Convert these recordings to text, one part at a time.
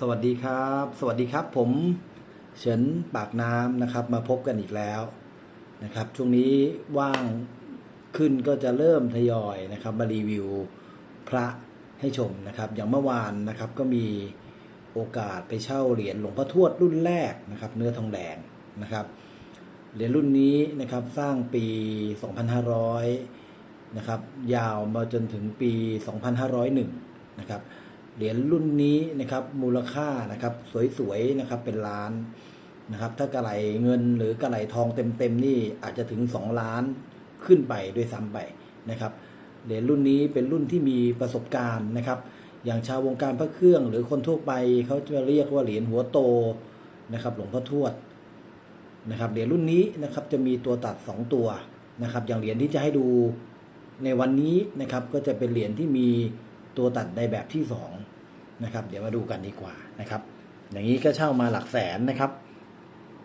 สวัสดีครับ สวัสดีครับ ผมเฉินปากน้ำนะครับ มาพบกันอีกแล้วนะครับ ช่วงนี้ว่างขึ้นก็จะเริ่มทยอยนะครับ มารีวิวพระให้ชมนะครับ อย่างเมื่อวานนะครับก็มีโอกาสไปเช่าเหรียญหลวงพ่อทวดรุ่นแรกนะครับ เนื้อทองแดงนะครับ เหรียญรุ่นนี้นะครับสร้างปี 2500นะครับ ยาวมาจนถึงปี 2501นะครับ เหรียญรุ่นนี้นะครับ มูลค่านะครับ สวยๆนะครับ เป็นล้านนะครับ ถ้ากระไหลเงินหรือกระไหลทองเต็มๆนี่อาจจะถึง 2 ล้านขึ้นไปด้วยซ้ำไปนะครับ เหรียญรุ่นนี้เป็นรุ่นที่มีประสบการณ์นะครับ อย่างชาววงการพระเครื่อง หรือคนทั่วไปเขาจะเรียกว่าเหรียญหัวโตนะครับ หลวงพ่อทวดนะครับ เหรียญรุ่นนี้นะครับจะมีตัวตัด 2 ตัวนะครับ อย่างเหรียญที่จะให้ดูในวันนี้นะครับ ก็จะเป็นเหรียญที่มี ตัวตัดในแบบที่2นะครับ เดี๋ยวมาดูกันดีกว่านะครับ อย่างนี้ก็เช่ามาหลักแสนนะครับ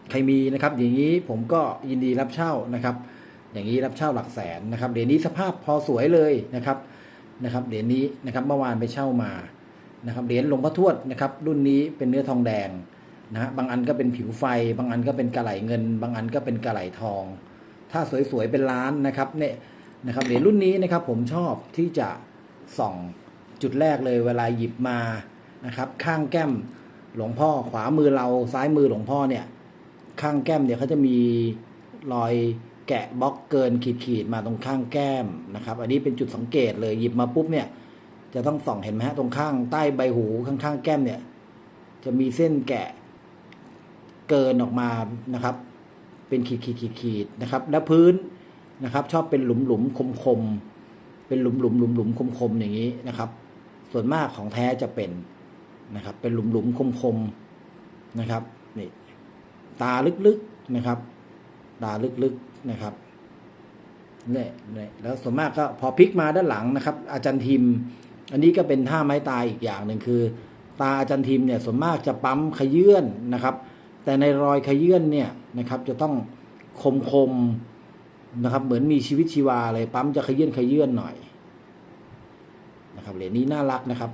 ใครมีนะครับ อย่างนี้ผมก็ยินดีรับเช่านะครับ อย่างนี้รับเช่าหลักแสนนะครับเหรียญนี้สภาพพอสวยเลยนะครับนะครับเหรียญนี้นะครับเมื่อวานไปเช่ามานะครับเหรียญหลวงพ่อทวดนะครับ รุ่นนี้เป็นเนื้อทองแดงนะฮะบางอันก็เป็นผิวไฟ บางอันก็เป็นกระไหลเงิน บางอันก็เป็นกระไหลทอง ถ้าสวยๆเป็นล้านนะครับเนี่ยนะครับเหรียญรุ่นนี้นะครับผมชอบที่จะส่อง จุดแรกเลยเวลาหยิบมานะครับ ข้างแก้มหลวงพ่อขวามือเราซ้ายมือหลวงพ่อเนี่ย ข้างแก้มเนี่ยเขาจะมีรอยแกะบล็อกเกินขีดๆมาตรงข้างแก้มนะครับ อันนี้เป็นจุดสังเกตเลยหยิบมาปุ๊บเนี่ย จะต้องส่องเห็นไหมฮะตรงข้างใต้ใบหูข้างๆแก้มเนี่ย จะมีเส้นแกะเกินออกมานะครับ เป็นขีดขีดขีดขีดนะครับ และพื้นนะครับ ชอบเป็นหลุมหลุมคมคมๆเป็นหลุมหลุมหลุมหลุมคมคมๆอย่างนี้นะครับ ส่วนมากของแท้จะเป็นนะครับ เป็นหลุมหลุมคมคมๆนะครับนี่ตาลึกๆนะครับ ตาลึกๆนะครับเนี่ยเนี่ยแล้วส่วนมากก็พอพลิกมาด้านหลังนะครับ อาจารย์ทิม อันนี้ก็เป็นท่าไม้ตายอีกอย่างหนึ่งคือ ตาอาจารย์ทิมเนี่ยส่วนมากจะปั๊มขยื่นนะครับ แต่ในรอยขยื่นเนี่ยนะครับ จะต้องคมคมๆนะครับ เหมือนมีชีวิตชีวาเลยปั๊มจะขยื่นขยื่นหน่อย นะครับเหรียญนี้น่ารักนะครับ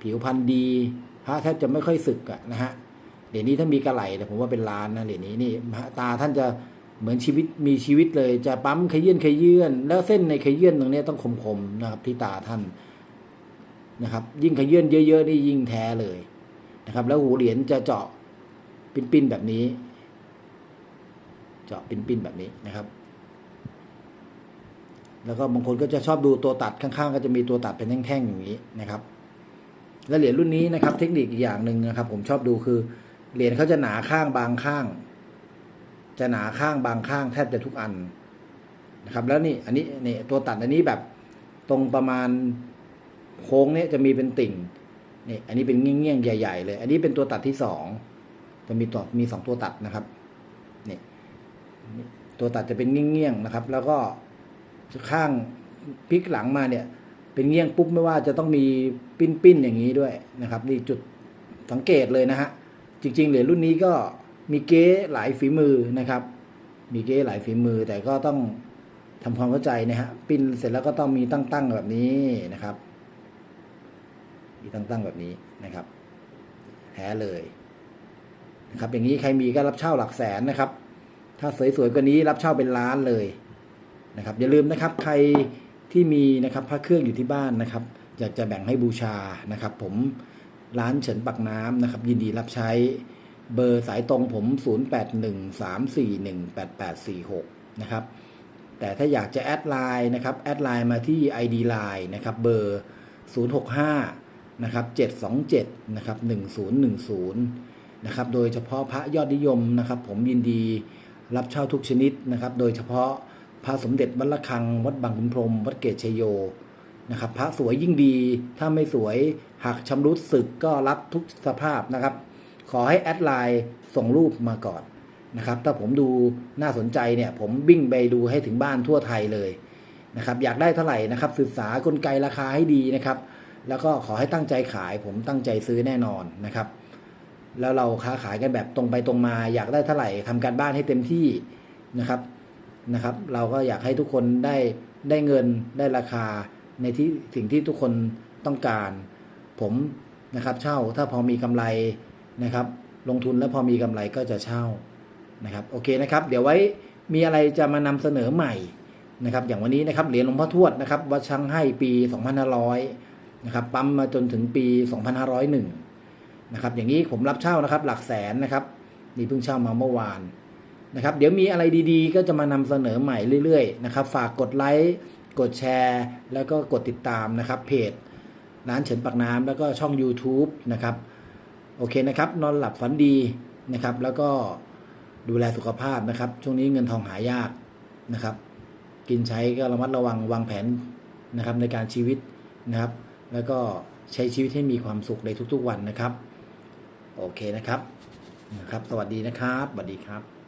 ผิวพรรณดีพระแทบจะไม่ค่อยสึกอะนะฮะเหรียญนี้ถ้ามีกระไหลแต่ผมว่าเป็นล้านนะเหรียญนี้นี่ตาท่านจะเหมือนชีวิตมีชีวิตเลยจะปั๊มขยื่นขยื่นแล้วเส้นในขยื่นตรงนี้ต้องคมคมๆนะครับ ที่ตาท่านนะครับ ยิ่งขยื่นเยอะๆนี่ยิ่งแท้เลยนะครับ แล้วหูเหรียญจะเจาะปิ้นๆแบบนี้ เจาะปิ้นๆแบบนี้นะครับ แล้วก็บางคนก็จะชอบดูตัวตัดข้างๆ ก็จะมีตัวตัดเป็นแท่งๆอย่างนี้นะครับ และเหรียญรุ่นนี้นะครับ เทคนิคอีกอย่างหนึ่งนะครับ ผมชอบดูคือเหรียญเขาจะหนาข้างบางข้าง จะหนาข้างบางข้างแทบจะทุกอันนะครับ แล้วนี่อันนี้นี่ตัวตัดอันนี้แบบตรงประมาณโค้งเนี่ยจะมีเป็นติ่งนี่อันนี้เป็นเงี้ยงๆใหญ่ ๆ เลย อันนี้เป็นตัวตัดที่สองจะมีตัวมีสองตัวตัดนะครับนี่นี่ตัวตัดจะเป็นเงี้ยงๆนะครับ แล้วก็ ข้างพลิกหลังมาเนี่ย เป็นเงี้ยงปุ๊บไม่ว่าจะต้องมีปิ้นๆอย่างนี้ด้วยนะครับนี่จุดสังเกตเลยนะฮะจริง ๆ เหรียญรุ่นนี้ก็มีเก๊หลายฝีมือนะครับ มีเก๊หลายฝีมือแต่ก็ต้องทำความเข้าใจนะฮะปิ้นเสร็จแล้วก็ต้องมีตั้งๆแบบนี้นะครับมีตั้งๆแบบนี้นะครับแท้เลยนะครับอย่างนี้ใครมีก็รับเช่าหลักแสนนะครับ ถ้าสวยๆกว่านี้รับเช่าเป็นล้านเลย นะครับอย่าลืมนะครับใครที่มีนะครับพระเครื่องอยู่ที่บ้านนะครับ อยากจะแบ่งให้บูชานะครับ ผมร้านเฉินปักน้ำนะครับ ยินดีรับใช้เบอร์สายตรงผม 0813418846 นะครับ แต่ถ้าอยากจะแอดไลน์นะครับ แอดไลน์มาที่ ID Line นะครับ เบอร์ 065 นะครับ 727 นะครับ 1010 นะครับ โดยเฉพาะพระยอดนิยมนะครับ ผมยินดีรับเช่าทุกชนิดนะครับ โดยเฉพาะ พระสมเด็จวัดระฆัง วัดบางขุนพรม วัดเกตชยโยนะครับพระสวยยิ่งดี ถ้าไม่สวยหักชำรุดสึกก็รับทุกสภาพนะครับ ขอให้แอดไลน์ส่งรูปมาก่อนนะครับ ถ้าผมดูน่าสนใจเนี่ยผมบิ้งไปดูให้ถึงบ้านทั่วไทยเลยนะครับ อยากได้เท่าไหร่นะครับ ศึกษากลไกราคาให้ดีนะครับ แล้วก็ขอให้ตั้งใจขายผมตั้งใจซื้อแน่นอนนะครับ แล้วเราค้าขายกันแบบตรงไปตรงมา อยากได้เท่าไหร่ทำการบ้านให้เต็มที่นะครับ นะครับ เราก็อยากให้ทุกคนได้ได้เงินได้ราคาในที่สิ่งที่ทุกคนต้องการ ผมนะครับเช่าถ้าพอมีกำไรนะครับ ลงทุนแล้วพอมีกำไรก็จะเช่านะครับโอเคนะครับ เดี๋ยวไว้มีอะไรจะมานำเสนอใหม่นะครับ อย่างวันนี้นะครับเหรียญหลวงพ่อทวดนะครับวัดช่างให้ปี2500นะครับปั๊มมาจนถึงปี 2501นะครับอย่างนี้ผมรับเช่านะครับ หลักแสนนะครับนี่เพิ่งเช่ามาเมื่อวาน นะครับ เดี๋ยวมีอะไรดีๆ ก็จะมานำเสนอใหม่เรื่อยๆนะครับ ฝากกดไลค์กดแชร์ แล้วก็กดติดตามนะครับเพจร้านเฉินปากน้ำแล้วก็ช่อง YouTube นะครับ โอเคนะครับ นอนหลับฝันดีนะครับ แล้วก็ดูแลสุขภาพนะครับ ช่วงนี้เงินทองหายากนะครับ กินใช้ก็ระมัดระวังวางแผนนะครับในการชีวิตนะครับ แล้วก็ใช้ชีวิตให้มีความสุขในทุกๆวันนะครับ โอเคนะครับนะครับ สวัสดีนะครับสวัสดีครับ